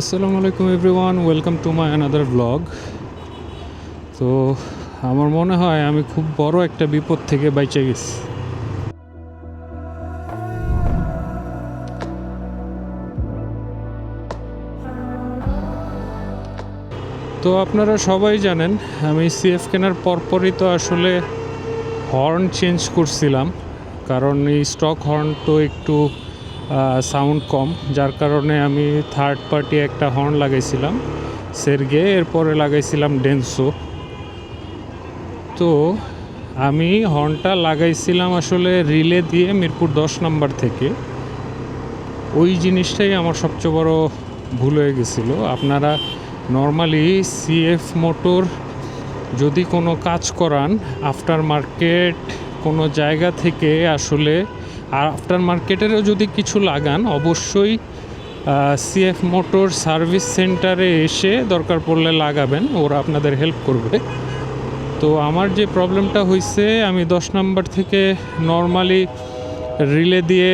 আসসালামু আলাইকুম everyone, welcome to my another blog. তো আমার মনে হয় আমি খুব বড় একটা বিপদ থেকে বাইচে গেছি। তো আপনারা সবাই জানেন, আমি সিএফ কেনার পরপরই তো আসলে হর্ন চেঞ্জ করছিলাম, কারণ এই স্টক হর্ন তো একটু সাউন্ড কম, যার কারণে আমি থার্ড পার্টি একটা হর্ন লাগাইছিলাম, সেরগে এরপরে লাগাইছিলাম ডেন্সো তো আমি হর্নটা লাগাইছিলাম আসলে রিলে দিয়ে মিরপুর দশ নাম্বার থেকে। ওই জিনিসটাই আমার সবচেয়ে বড় ভুল হয়ে গেছিল। আপনারা নর্মালি সিএফ মোটর যদি কোনো কাজ করান আফটার মার্কেট কোনো জায়গা থেকে আসলে আর আফটার মার্কেটেরও যদি কিছু লাগান, অবশ্যই সিএফ মোটর সার্ভিস সেন্টারে এসে দরকার পড়লে লাগাবেন, ওরা আপনাদের হেল্প করবে। তো আমার যে প্রবলেমটা হয়েছে আমি দশ নাম্বার থেকে নর্মালি রিলে দিয়ে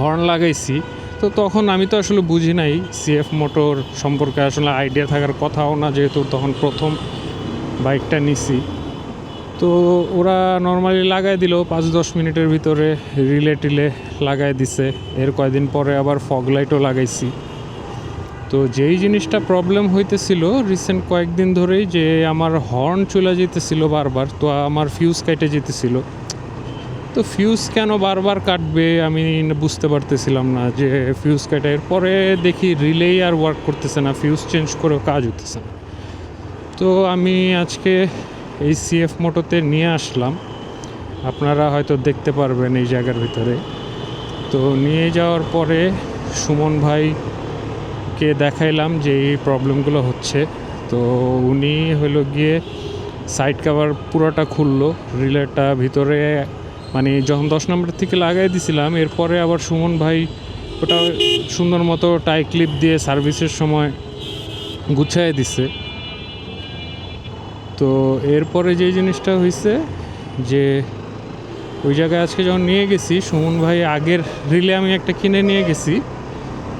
হর্ন লাগাইছি। তো তখন আমি তো আসলে বুঝি নাই সিএফ মোটর সম্পর্কে, আসলে আইডিয়া থাকার কথাও না, যেহেতু তখন প্রথম বাইকটা নিছি। তো ওরা নর্মালি লাগাই দিল, পাঁচ দশ মিনিটের ভিতরে রিলে টিলে লাগাই দিছে। এর কয়দিন পরে আবার ফগ লাইটও লাগাইছি। তো যেই জিনিসটা প্রবলেম হইতেছিল রিসেন্ট কয়েকদিন ধরেই যে আমার হর্ন চলে যেতেছিল বারবার, তো আমার ফিউজ কেটে যেতেছিল। তো ফিউজ কেন বারবার কাটবে আমি বুঝতে পারতেছিলাম না যে ফিউজ কাটে, এরপরে দেখি রিলেই আর ওয়ার্ক করতেছে না ফিউজ চেঞ্জ করেও কাজ হতেছে না। তো আমি আজকে এই সিএফ মোটোতে নিয়ে আসলাম। আপনারা হয়তো দেখতে পারবেন এই জায়গার ভিতরে। তো নিয়ে যাওয়ার পরে সুমন ভাইকে দেখাইলাম যে এই প্রবলেমগুলো হচ্ছে। তো উনি হলো গিয়ে সাইড কাভার পুরোটা খুললো রিলেটা ভিতরে মানে যখন দশ নম্বর থেকে লাগাই দিছিলাম, এরপরে আবার সুমন ভাই ওটা সুন্দর মতো টাই ক্লিপ দিয়ে সার্ভিসের সময় গুছাই দিছে। তো এরপরে যে জিনিসটা হয়েছে যে ওই জায়গায় আজকে যখন নিয়ে গেছি, সুমন ভাই আগের রিলে আমি একটা কিনে নিয়ে গেছি।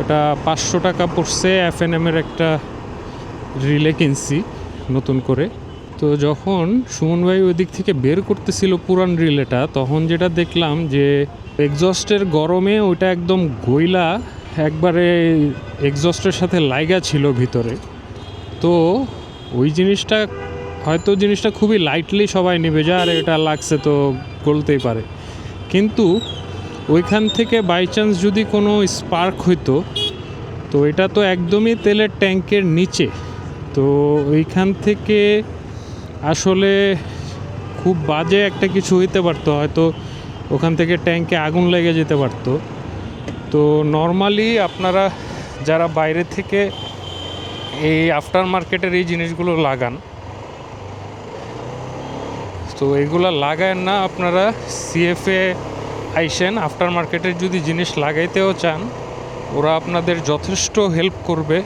ওটা পাঁচশো টাকা পড়ছে এফ এর একটা রিলে কিনছি নতুন করে। তো যখন সুমন ভাই ওই দিক থেকে বের করতেছিল পুরান রিলেটা তখন যেটা দেখলাম যে এক্সস্টের গরমে ওইটা একদম গইলা একবারে এক্সস্টের সাথে লাইগা ছিল ভিতরে। তো ওই জিনিসটা হয়তো জিনিসটা খুবই লাইটলি সবাই নেবে, যে আর এটা লাগছে তো গলতেই পারে। কিন্তু ওইখান থেকে বাই চান্স যদি কোনো স্পার্ক হইতো, তো এটা তো একদমই তেলের ট্যাঙ্কের নিচে। তো ওইখান থেকে আসলে খুব বাজে একটা কিছু হইতে পারতো, হয়তো ওখান থেকে ট্যাঙ্কে আগুন লেগে যেতে পারতো। তো নর্মালি আপনারা যারা বাইরে থেকে এই আফটার মার্কেটের এই জিনিসগুলো লাগান তো এগুলো লাগায় না আপনারা সিএফএ আইসেন আফটার মার্কেটের যদি জিনিস লাগাইতেও চান, ওরা আপনাদের যথেষ্ট হেল্প করবে।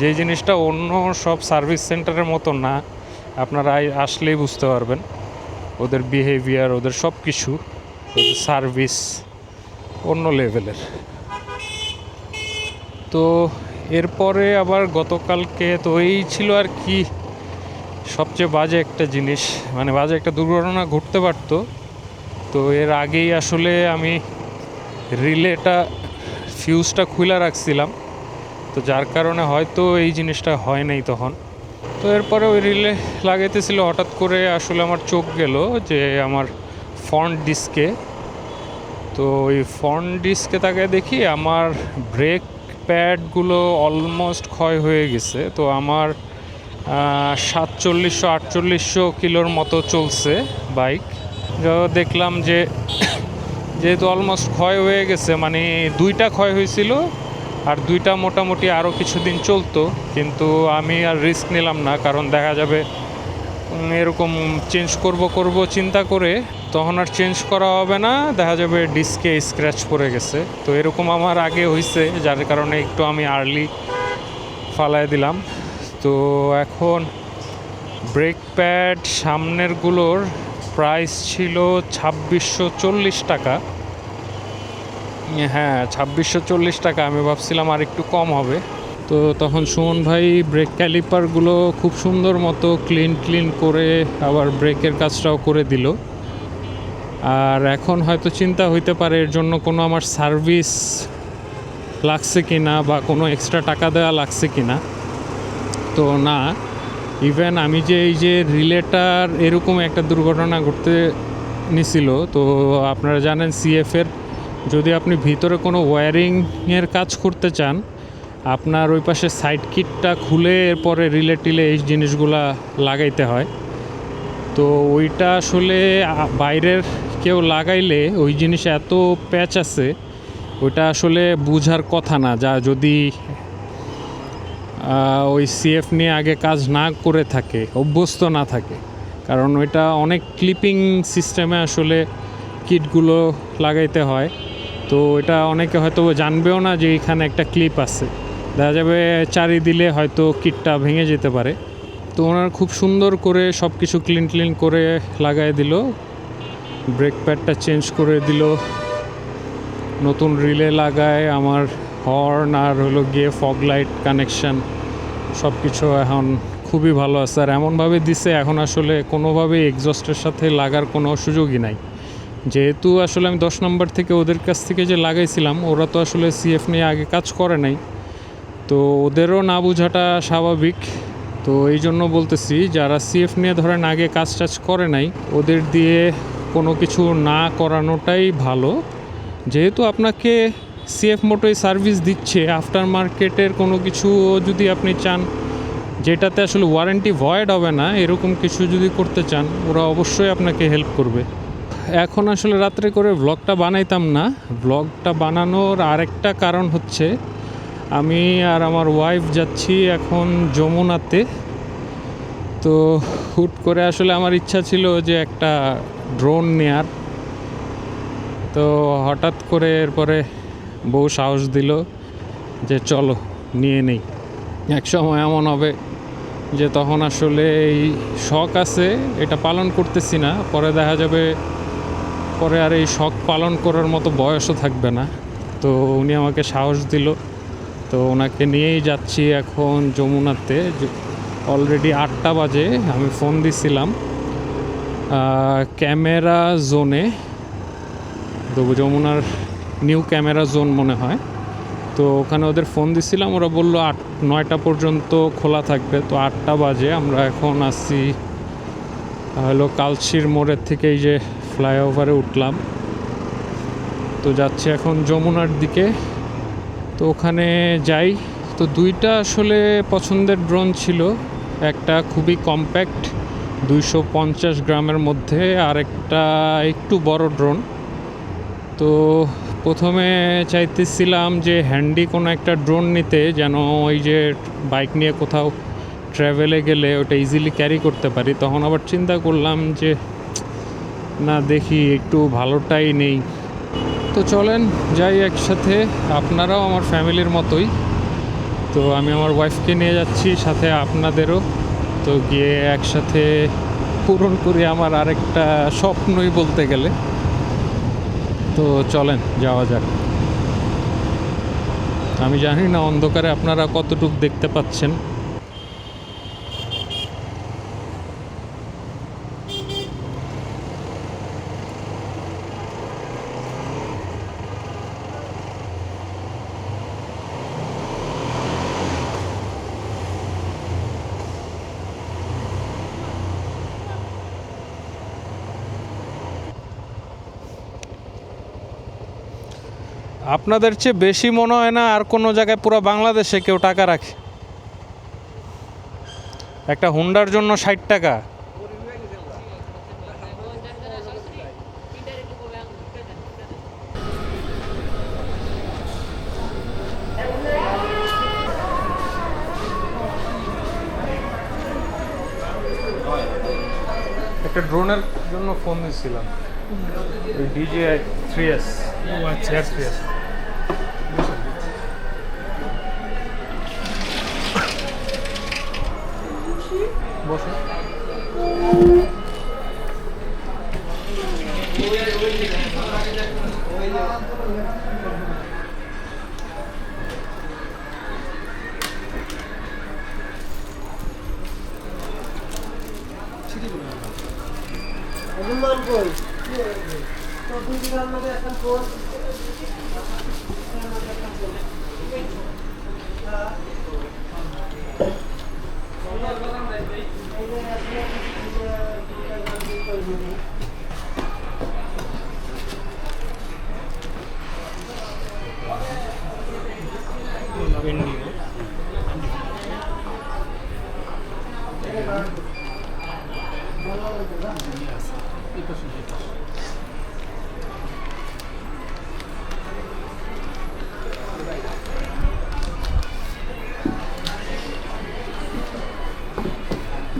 যে জিনিসটা অন্য সব সার্ভিস সেন্টারের মতো না, আপনারা আসলেই বুঝতে পারবেন। ওদের বিহেভিয়ার ওদের সব কিছু, ওদের সার্ভিস অন্য লেভেলের তো এরপরে আবার গতকালকে তো এই ছিল আর কি সবচেয়ে বাজে একটা জিনিস মানে বাজে একটা দুর্ঘটনা ঘটতে পারতো। তো এর আগেই আসলে আমি রিলেটা, ফিউজটা খুলে রাখছিলাম। তো যার কারণে হয়তো এই জিনিসটা হয় নাই তখন। তো এরপরে ওই রিলে লাগাইতেছিল, হঠাৎ করে আসলে আমার চোখ গেল যে আমার ফ্রন্ট ডিস্কে। তো ওই ফ্রন্ট ডিস্কে তাকে দেখি আমার ব্রেক প্যাডগুলো অলমোস্ট ক্ষয় হয়ে গেছে। তো আমার সাতচল্লিশশো, আটচল্লিশশো কিলোর মতো চলছে বাইক। দেখলাম যে যেহেতু অলমোস্ট ক্ষয় হয়ে গেছে মানে দুইটা ক্ষয় হয়েছিল আর দুইটা মোটামুটি আরও কিছুদিন চলতো, কিন্তু আমি আর রিস্ক নিলাম না, কারণ দেখা যাবে এরকম চেঞ্জ করব করব, চিন্তা করে তখন আর চেঞ্জ করা হবে না, দেখা যাবে ডিস্কে স্ক্র্যাচ পড়ে গেছে। তো এরকম আমার আগে হয়েছে যার কারণে একটু আমি আর্লি ফালাই দিলাম। তো এখন ব্রেক প্যাড সামনেরগুলোর প্রাইস ছিল ছাব্বিশশো চল্লিশ টাকা। হ্যাঁ ছাব্বিশশো চল্লিশ টাকা। আমি ভাবছিলাম আর একটু কম হবে। তো তখন সুমন ভাই ব্রেক ক্যালিপারগুলো খুব সুন্দর মতো ক্লিন ক্লিন করে আবার ব্রেকের কাজটাও করে দিল। আর এখন হয়তো চিন্তা হইতে পারে এর জন্য কোনো আমার সার্ভিস লাগছে কি না বা কোনো এক্সট্রা টাকা দেওয়া লাগছে কি না তো না ইভেন আমি যে এই যে রিলেটার এরকম একটা দুর্ঘটনা ঘটতে নিছিল, তো আপনারা জানেন সিএফের যদি আপনি ভিতরে কোনো ওয়্যারিংয়ের কাজ করতে চান, আপনার ওই পাশে সাইড কিটটা খুলে এরপরে রিলে টিলে এই জিনিসগুলা লাগাইতে হয়। তো ওইটা আসলে বাইরের কেউ লাগাইলে ওই জিনিস এত প্যাচ আছে, ওইটা আসলে বুঝার কথা না, যা যদি ওই সিএফ নিয়ে আগে কাজ না করে থাকে, অভ্যস্ত না থাকে। কারণ ওইটা অনেক ক্লিপিং সিস্টেমে আসলে কিটগুলো লাগাইতে হয়। তো এটা অনেকে হয়তো জানবেও না যে এখানে একটা ক্লিপ আছে। দেখা যাবে চারি দিলে হয়তো কিটটা ভেঙে যেতে পারে। তো ওনার খুব সুন্দর করে সব কিছু ক্লিন ক্লিন করে লাগাই দিল। ব্রেক প্যাডটা চেঞ্জ করে দিল। নতুন রিলে লাগায়, আমার হর্ন আর হলো গিয়ে ফগ লাইট কানেকশন সব কিছু এখন খুবই ভালো আছে। আর এমনভাবে দিছে, এখন আসলে কোনোভাবে এক্সস্টের সাথে লাগার কোনো সুযোগই নাই। যেহেতু আসলে আমি দশ নম্বর থেকে ওদের কাছ থেকে যে লাগাইছিলাম, ওরা তো আসলে সিএফ নিয়ে আগে কাজ করে নাই। তো ওদেরও না বোঝাটা স্বাভাবিক। তো এই জন্য বলতেছি, যারা সিএফ নিয়ে ধরেন আগে কাজ টাজ করে নাই, ওদের দিয়ে কোনো কিছু না করানোটাই ভালো। যেহেতু আপনাকে সিএফ মোটোই সার্ভিস দিচ্ছে আফটার মার্কেটের কোনো কিছু যদি আপনি চান, যেটাতে আসলে ওয়ারেন্টি ভয়েড হবে না, এরকম কিছু যদি করতে চান, ওরা অবশ্যই আপনাকে হেল্প করবে। এখন আসলে রাত্রে করে ব্লগটা বানাইতাম না ব্লগটা বানানোর আরেকটা কারণ হচ্ছে, আমি আর আমার ওয়াইফ যাচ্ছি এখন যমুনাতে। তো হুট করে আসলে আমার ইচ্ছা ছিল যে একটা ড্রোন নেয়ার। তো হঠাৎ করে এরপরে বউ সাহস দিল যে চলো, নিয়ে নেই। এক সময় এমন হবে যে তখন আসলে এই শখ আছে, এটা পালন করতেছি না, পরে দেখা যাবে পরে আর এই শখ পালন করার মতো বয়সও থাকবে না। তো উনি আমাকে সাহস দিল, তো ওনাকে নিয়েই যাচ্ছি এখন যমুনাতে। অলরেডি আটটা বাজে, আমি ফোন দিছিলাম। ক্যামেরা জোনে, তো যমুনার নিউ ক্যামেরা জোন মনে হয়। তো ওখানে ওদের ফোন দিছিলাম, ওরা বলল আট, নয়টা পর্যন্ত খোলা থাকবে। তো আটটা বাজে, আমরা এখন আসছি হলো কালচির মোড়ের থেকে এই যে ফ্লাইওভারে উঠলাম। তো যাচ্ছি এখন যমুনার দিকে। তো ওখানে যাই। তো দুইটা আসলে পছন্দের ড্রোন ছিল। একটা খুবই কম্প্যাক্ট, দুইশো পঞ্চাশ গ্রামের মধ্যে, আর একটা একটু বড় ড্রোন। তো প্রথমে চাইতেছিলাম যে হ্যান্ডি কোনো একটা ড্রোন নিতে, যেন ওই যে বাইক নিয়ে কোথাও ট্রাভেলে গেলে ওটা ইজিলি ক্যারি করতে পারি। তখন আবার চিন্তা করলাম যে, না দেখি একটু ভালোটাই নেই। তো চলেন যাই একসাথে, আপনারাও আমার ফ্যামিলির মতোই। তো আমি আমার ওয়াইফকে নিয়ে যাচ্ছি, সাথে আপনাদেরও। তো গিয়ে একসাথে পূরণ করি আমার আরেকটা স্বপ্নই বলতে গেলে। তো চলেন যাওয়া যাক। আমি জানি না অন্ধকারে আপনারা কতটুকু দেখতে পাচ্ছেন। আপনাদের চেয়ে বেশি মনে হয় না আর কোনো জায়গায় পুরো বাংলাদেশে কেউ টাকা রাখে? একটা হুন্ডার জন্য ষাট টাকা। একটা ড্রোনের জন্য ফোন দিয়েছিলাম ডিজিআই থ্রি এস ও আচ্ছা 뭐세요? Anuman Boy. So, hindi ka mag-akan po. Thank you. দুই বিঘার মধ্যে একটা ফোন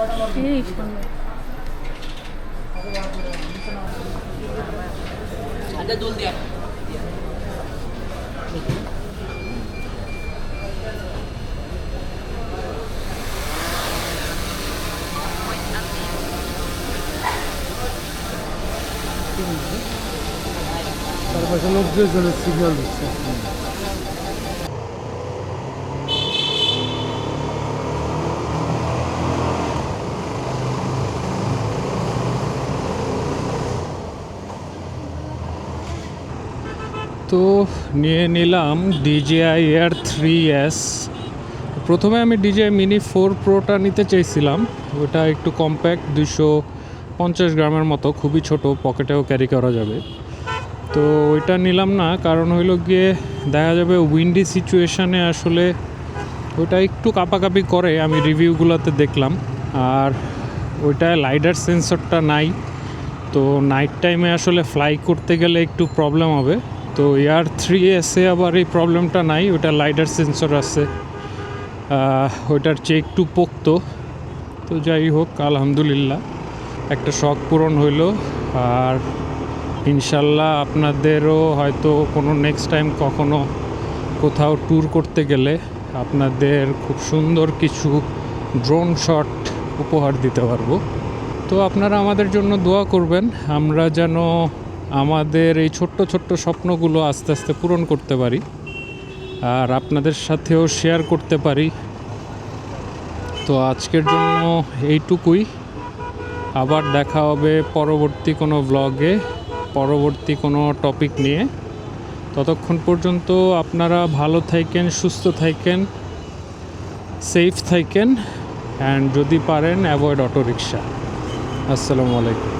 এই সুন্দর তার পাশে নব্বই জনের সিগন্যাল দিচ্ছে তো নিয়ে নিলাম ডিজিআই এয়ার থ্রি এস প্রথমে আমি ডিজিআই মিনি ফোর প্রোটা নিতে চাইছিলাম। ওটা একটু কম্প্যাক্ট দুশো পঞ্চাশ গ্রামের মতো, খুবই ছোট, পকেটেও ক্যারি করা যাবে। তো ওইটা নিলাম না, কারণ হইল গিয়ে দেখা যাবে উইন্ডি সিচুয়েশানে আসলে ওটা একটু কাঁপাকাপি করে, আমি রিভিউগুলোতে দেখলাম। আর ওইটায় লাইডার সেন্সরটা নাই, তো নাইট টাইমে আসলে ফ্লাই করতে গেলে একটু প্রবলেম হবে। তো এয়ার থ্রি এসে আবার এই প্রবলেমটা নাই, ওটা লাইডার সেন্সর আছে। ওইটার চেয়ে একটু পোক্ত। তো যাই হোক, আলহামদুলিল্লাহ, একটা শখ পূরণ হইল। আর ইনশাল্লাহ আপনাদেরও হয়তো কোনো নেক্সট টাইম কখনো কোথাও ট্যুর করতে গেলে আপনাদের খুব সুন্দর কিছু ড্রোন শট উপহার দিতে পারব। তো আপনারা আমাদের জন্য দোয়া করবেন, আমরা যেন আমাদের এই ছোট্ট ছোট্ট স্বপ্নগুলো আস্তে আস্তে পূরণ করতে পারি আর আপনাদের সাথেও শেয়ার করতে পারি। তো আজকের জন্য এইটুকুই। আবার দেখা হবে পরবর্তী কোনো ব্লগে পরবর্তী কোনো টপিক নিয়ে। ততক্ষণ পর্যন্ত আপনারা ভালো থাকেন, সুস্থ থাকেন সেফ থাকেন অ্যান্ড যদি পারেন অ্যাভয়েড অটো রিক্সা আসসালামু আলাইকুম।